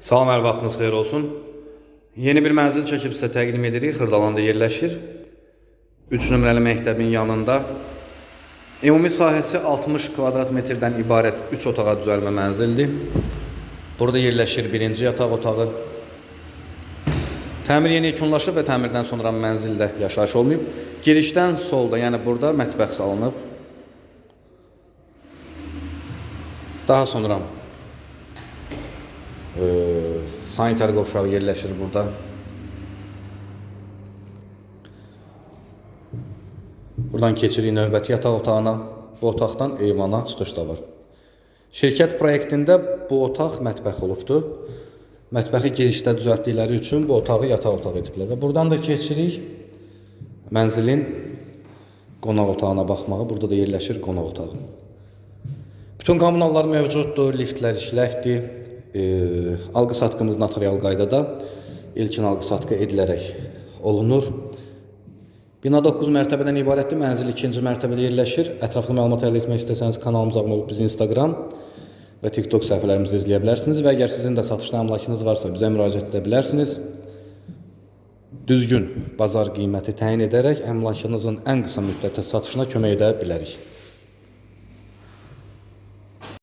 Salam, hər vaxtınız xeyir olsun. Yeni bir mənzil çəkib sizə təqdim edirik. Xırdalanda yerləşir. 3 nömrəli məktəbin yanında. Ümumi sahəsi 60 kvadrat metrdən ibarət 3 otağa düzəlmə mənzildir. Burada yerləşir birinci yataq otağı. Təmir yeni yekunlaşıb və təmirdən sonra mənzildə yaşayış olmayıb. Girişdən solda, yəni burada mətbəx salınıb. Daha sonra sanitar qovşağı yerləşir burada. Buradan keçirik növbəti yataq otağına. Bu otaqdan eyvana çıxış da var. Şirkət proyektində bu otaq mətbəx olubdu. Mətbəxi girişdə düzəltdikləri üçün bu otağı yataq otağı ediblər. Və buradan da keçirik mənzilin qonaq otağına baxmağa. Burada da yerləşir qonaq otağı. Bütün kommunallar mövcuddur, liftlər işləkdir. E, alqı satqımız notarial qaydada ilkin alqı satqı edilərək olunur. Bina 9 mərtəbədən ibarətdir. Mənzil 2-ci mərtəbədə yerləşir. Ətraflı məlumat əldə etmək istəsəniz kanalımıza abunə olub bizi Instagram və TikTok səhifələrimizdə izləyə bilərsiniz və əgər sizin də satışda əmlakınız varsa bizə müraciət edə bilərsiniz. Düzgün bazar qiyməti təyin edərək əmlakınızın ən qısa müddətdə satışına kömək edə bilərik.